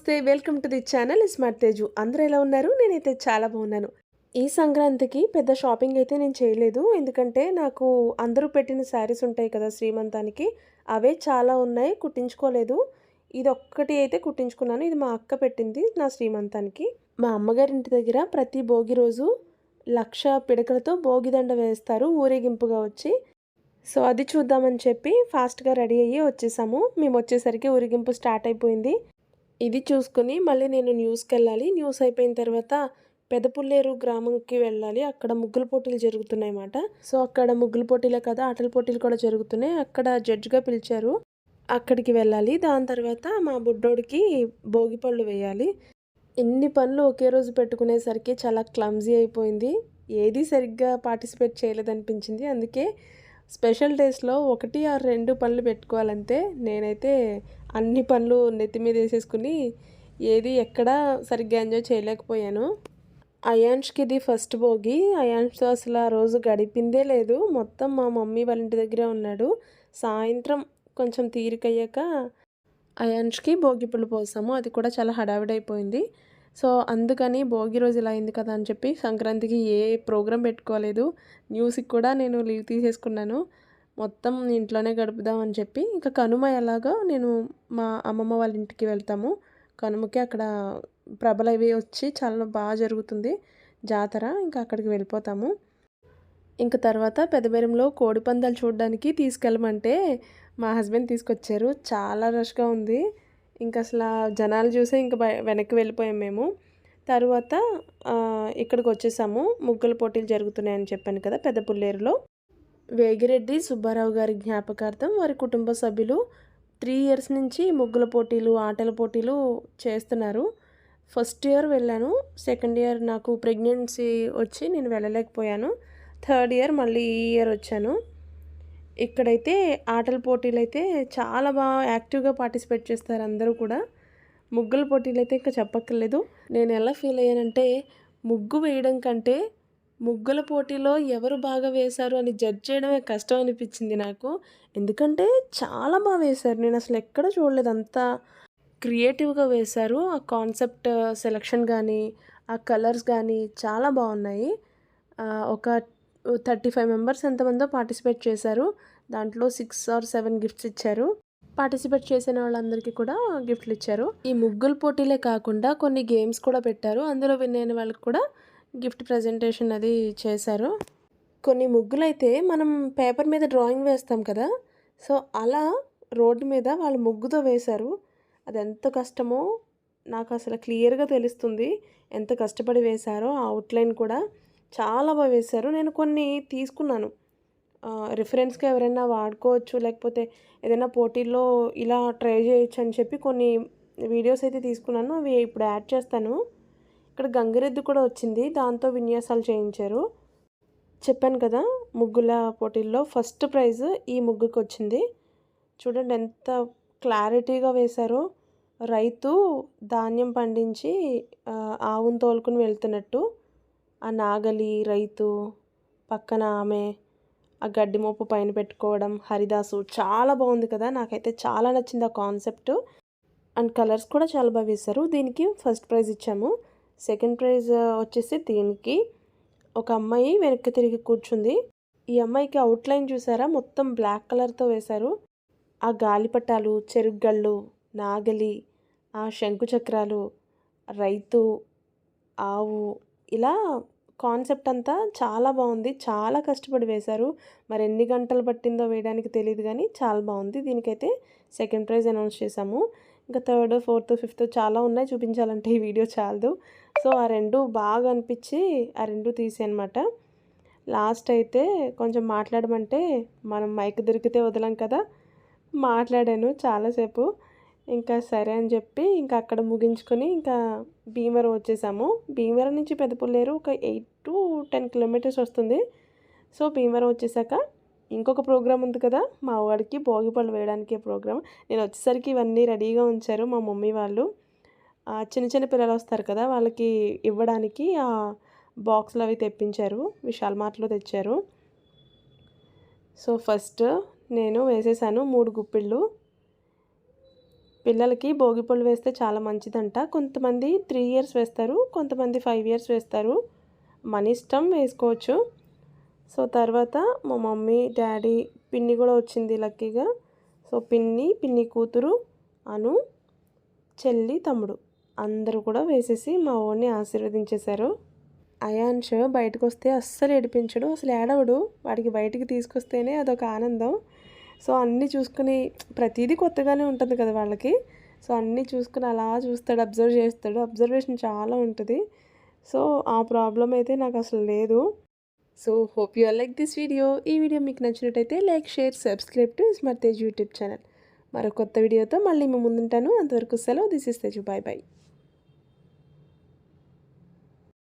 నమస్తే welcome to the channel smart Teju. అందరూ ఎలా ఉన్నారు? నేనైతే చాలా బాగున్నాను. ఈ సంక్రాంతికి పెద్ద షాపింగ్ అయితే నేను చేయలేదు. ఎందుకంటే నాకు అందరూ పెట్టిన శారీస్ ఉంటాయి కదా శ్రీమంతానికి అవే చాలా ఉన్నాయి కుట్టించుకోలేదు. ఇది ఒక్కటి అయితే కుట్టించుకున్నాను. ఇది మా అక్క పెట్టింది నా శ్రీమంతానికి. మా అమ్మగారి ఇంటి దగ్గర ప్రతి భోగి రోజు లక్ష పిడకలతో భోగిదండ వేస్తారు ఊరేగింపుగా వచ్చి. సో అది చూద్దామని చెప్పి ఫాస్ట్గా రెడీ అయ్యి వచ్చేసాము. మేము వచ్చేసరికి ఊరేగింపు స్టార్ట్ అయిపోయింది. ఇది చూసుకుని మళ్ళీ నేను న్యూస్కి వెళ్ళాలి న్యూస్ అయిపోయిన తర్వాత పెదపుల్లేరు గ్రామంకి వెళ్ళాలి. అక్కడ ముగ్గుల పోటీలు జరుగుతున్నాయి అన్నమాట సో అక్కడ ముగ్గుల పోటీలే కదా ఆటల పోటీలు కూడా జరుగుతున్నాయి. అక్కడ జడ్జిగా పిలిచారు. అక్కడికి వెళ్ళాలి. దాని తర్వాత మా బుడ్డోడికి భోగి పళ్ళు వేయాలి. ఎన్ని పనులు ఒకే రోజు పెట్టుకునేసరికి చాలా క్లమ్జీ అయిపోయింది. ఏది సరిగ్గా పార్టిసిపేట్ చేయలేదనిపించింది. అందుకే స్పెషల్ డేస్లో ఒకటి ఆ రెండు పనులు పెట్టుకోవాలంటే నేనైతే అన్ని పనులు నెత్తి మీద వేసేసుకుని ఏది ఎక్కడా సరిగ్గా ఎంజాయ్ చేయలేకపోయాను. అయాన్ష్కి ఇది ఫస్ట్ భోగి. అయాన్ష్తో అసలు ఆ రోజు గడిపిందే లేదు. మొత్తం మా మమ్మీ వాళ్ళ ఇంటి దగ్గరే ఉన్నాడు. సాయంత్రం కొంచెం తీరికయ్యాక అయాన్ష్కి భోగి పులు పోసాము. అది కూడా చాలా హడావిడైపోయింది. సో అందుకని భోగి రోజు ఇలా అయింది కదా అని చెప్పి సంక్రాంతికి ఏ ప్రోగ్రాం పెట్టుకోలేదు. న్యూస్కి కూడా నేను లీవ్ తీసేసుకున్నాను. మొత్తం ఇంట్లోనే గడుపుదామని చెప్పి ఇంకా కనుమ ఎలాగో నేను మా అమ్మమ్మ వాళ్ళ ఇంటికి వెళ్తాము. కనుమకి అక్కడ ప్రభలు అవి వచ్చి చాలా బాగా జరుగుతుంది. జాతర ఇంకా అక్కడికి వెళ్ళిపోతాము. ఇంకా తర్వాత పెద్దబెరంలో కోడి పందాలు చూడడానికి తీసుకెళ్ళమంటే మా హస్బెండ్ తీసుకొచ్చారు. చాలా రష్గా ఉంది. ఇంకా అసలు జనాలు చూసే ఇంకా వెనక్కి వెళ్ళిపోయాం మేము. తర్వాత ఇక్కడికి వచ్చేసాము. ముగ్గుల పోటీలు జరుగుతున్నాయని చెప్పాను కదా పెద్ద పుల్లేరులో. వేగిరెడ్డి సుబ్బారావు గారి జ్ఞాపకార్థం వారి కుటుంబ సభ్యులు త్రీ ఇయర్స్ నుంచి ముగ్గుల పోటీలు ఆటల పోటీలు చేస్తున్నారు. ఫస్ట్ ఇయర్ వెళ్ళాను. సెకండ్ ఇయర్ నాకు ప్రెగ్నెన్సీ వచ్చి నేను వెళ్ళలేకపోయాను. థర్డ్ ఇయర్ మళ్ళీ ఈ ఇయర్ వచ్చాను. ఇక్కడైతే ఆటల పోటీలు అయితే చాలా బాగా యాక్టివ్గా పార్టిసిపేట్ చేస్తారు అందరూ కూడా. ముగ్గుల పోటీలు అయితే ఇంకా చెప్పక్కర్లేదు. నేను ఎలా ఫీల్ అయ్యానంటే ముగ్గు వేయడం కంటే ముగ్గుల పోటీలో ఎవరు బాగా వేశారు అని జడ్జ్ చేయడమే కష్టం అనిపించింది నాకు. ఎందుకంటే చాలా బాగా వేశారు. నేను అసలు ఎక్కడ చూడలేదు. అంత క్రియేటివ్గా వేశారు. ఆ కాన్సెప్ట్ సెలక్షన్ కానీ ఆ కలర్స్ కానీ చాలా బాగున్నాయి. ఒక థర్టీ ఫైవ్ మెంబర్స్ ఎంతమందో పార్టిసిపేట్ చేశారు. దాంట్లో సిక్స్ ఆర్ సెవెన్ గిఫ్ట్స్ ఇచ్చారు. పార్టిసిపేట్ చేసిన వాళ్ళందరికీ కూడా గిఫ్ట్లు ఇచ్చారు. ఈ ముగ్గుల పోటీలే కాకుండా కొన్ని గేమ్స్ కూడా పెట్టారు. అందులో విన్ అయిన వాళ్ళకి కూడా గిఫ్ట్ ప్రజెంటేషన్ అది చేశారు. కొన్ని ముగ్గులు అయితే మనం పేపర్ మీద డ్రాయింగ్ వేస్తాం కదా సో అలా రోడ్డు మీద వాళ్ళు ముగ్గుతో వేశారు. అది ఎంత కష్టమో నాకు అసలు క్లియర్గా తెలుస్తుంది ఎంత కష్టపడి వేశారో ఆ అవుట్లైన్ కూడా చాలా బాగా వేశారు. నేను కొన్ని తీసుకున్నాను. రిఫరెన్స్గా ఎవరైనా వాడుకోవచ్చు లేకపోతే ఏదైనా పోటీల్లో ఇలా ట్రై చేయొచ్చు అని చెప్పి కొన్ని వీడియోస్ అయితే తీసుకున్నాను. అవి ఇప్పుడు యాడ్ చేస్తాను. ఇక్కడ గంగిరెద్దు కూడా వచ్చింది. దాంతో విన్యాసాలు చేయించారు. చెప్పాను కదా ముగ్గుల పోటీల్లో ఫస్ట్ ప్రైజ్ ఈ ముగ్గుకి వచ్చింది. చూడండి ఎంత క్లారిటీగా వేశారో. రైతు ధాన్యం పండించి ఆవును తోలుకుని వెళ్తున్నట్టు ఆ నాగలి రైతు పక్కన ఆమె ఆ గడ్డి మోపు పైన పెట్టుకోవడం హరిదాసు చాలా బాగుంది కదా. నాకైతే చాలా నచ్చింది ఆ కాన్సెప్ట్. అండ్ కలర్స్ కూడా చాలా బాగా వేశారు. దీనికి ఫస్ట్ ప్రైజ్ ఇచ్చాము. సెకండ్ ప్రైజ్ వచ్చేసి దీనికి ఒక అమ్మాయి వెనక్కి తిరిగి కూర్చుంది. ఈ అమ్మాయికి అవుట్లైన్ చూసారా? మొత్తం బ్లాక్ కలర్తో వేశారు. ఆ గాలిపటాలు చెరుగ్గళ్ళు నాగలి ఆ శంకు చక్రాలు రైతు ఆవు ఇలా కాన్సెప్ట్ అంతా చాలా బాగుంది. చాలా కష్టపడి వేశారు. మరి ఎన్ని గంటలు పట్టిందో వేయడానికి తెలియదు కానీ చాలా బాగుంది. దీనికైతే సెకండ్ ప్రైజ్ అనౌన్స్ చేశాము. ఇంకా థర్డ్ ఫోర్త్ ఫిఫ్త్ చాలా ఉన్నాయి. చూపించాలంటే ఈ వీడియో చాలదు. సో ఆ రెండు బాగా అనిపించి ఆ రెండు తీసేయనమాట. అనమాట లాస్ట్ అయితే కొంచెం మాట్లాడమంటే మనం మైక్ దొరికితే వదలం కదా. మాట్లాడాను చాలాసేపు. ఇంకా సరే అని చెప్పి ఇంకా అక్కడ ముగించుకొని ఇంకా భీమవరం వచ్చేసాము. భీమవరం నుంచి పెద్దపుల్లేరు ఒక ఎయిట్ టు టెన్ కిలోమీటర్స్ వస్తుంది. సో భీమవరం వచ్చేసాక ఇంకొక ప్రోగ్రామ్ ఉంది కదా మా వాడికి భోగిపళ్ళు వేయడానికి ప్రోగ్రామ్. నేను వచ్చేసరికి ఇవన్నీ రెడీగా ఉంచారు మా మమ్మీ వాళ్ళు. చిన్న చిన్న పిల్లలు వస్తారు కదా వాళ్ళకి ఇవ్వడానికి ఆ బాక్స్లు అవి తెప్పించారు విశాల్ మార్ట్లో తెచ్చారు. సో ఫస్ట్ నేను వేసేసాను మూడు గుప్పిళ్ళు. పిల్లలకి భోగి పళ్ళు వేస్తే చాలా మంచిదంట. కొంతమంది త్రీ ఇయర్స్ వేస్తారు కొంతమంది ఫైవ్ ఇయర్స్ వేస్తారు. మన ఇష్టం వేసుకోవచ్చు. సో తర్వాత మా మమ్మీ డాడీ పిన్ని కూడా వచ్చింది లక్కీగా. సో పిన్ని పిన్ని కూతురు అను చెల్లి తమ్ముడు అందరూ కూడా వేసేసి మా ఓన్ని ఆశీర్వదించేశారు. అయాన్ష్ బయటకు వస్తే అస్సలు ఏడిపించడు అసలు ఏడవడు. వాడికి బయటికి తీసుకొస్తేనే అదొక ఆనందం. సో అన్నీ చూసుకుని ప్రతిదీ కొత్తగానే ఉంటుంది కదా వాళ్ళకి. సో అన్నీ చూసుకుని అలా చూస్తాడు అబ్జర్వ్ చేస్తాడు. అబ్జర్వేషన్ చాలా ఉంటుంది. సో ఆ ప్రాబ్లం అయితే నాకు అసలు లేదు. So hope you like this video ఈ వీడియో మీకు నచ్చినట్టయితే like share subscribe to Smartej YouTube channel మరో కొత్త వీడియోతో మళ్ళీ మేము ముందుంటాను. అంతవరకు సెలవు. This is Teju bye bye